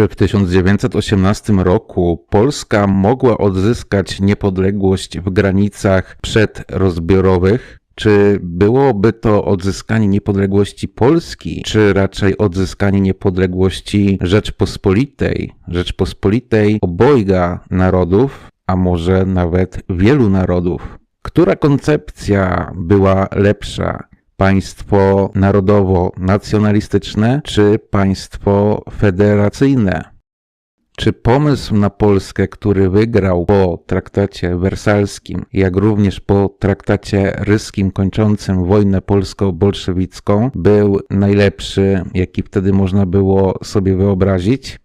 Czy w 1918 roku Polska mogła odzyskać niepodległość w granicach przedrozbiorowych? Czy byłoby to odzyskanie niepodległości Polski, czy raczej odzyskanie niepodległości Rzeczpospolitej, Rzeczpospolitej obojga narodów, a może nawet wielu narodów? Która koncepcja była lepsza? Państwo narodowo-nacjonalistyczne czy państwo federacyjne? Czy pomysł na Polskę, który wygrał po traktacie wersalskim, jak również po traktacie ryskim kończącym wojnę polsko-bolszewicką, był najlepszy, jaki wtedy można było sobie wyobrazić?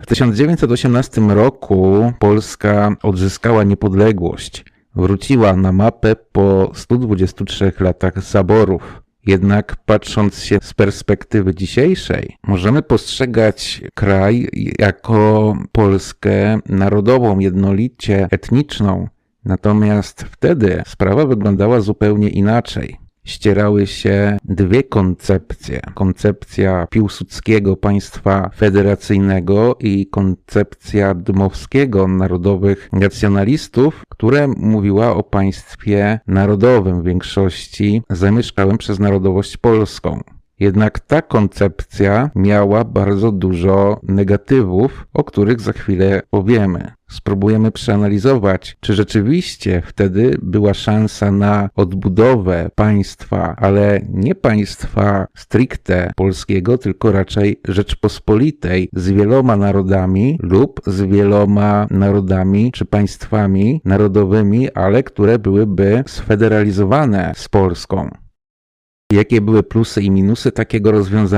W 1918 roku Polska odzyskała niepodległość. Wróciła na mapę po 123 latach zaborów. Jednak patrząc się z perspektywy dzisiejszej, możemy postrzegać kraj jako Polskę narodową, jednolicie etniczną. Natomiast wtedy sprawa wyglądała zupełnie inaczej. Ścierały się dwie koncepcje. Koncepcja piłsudskiego państwa federacyjnego i koncepcja dmowskiego narodowych nacjonalistów, które mówiła o państwie narodowym w większości zamieszkałym przez narodowość polską. Jednak ta koncepcja miała bardzo dużo negatywów, o których za chwilę powiemy. Spróbujemy przeanalizować, czy rzeczywiście wtedy była szansa na odbudowę państwa, ale nie państwa stricte polskiego, tylko raczej Rzeczpospolitej z wieloma narodami lub z wieloma narodami czy państwami narodowymi, ale które byłyby sfederalizowane z Polską. Jakie były plusy i minusy takiego rozwiązania?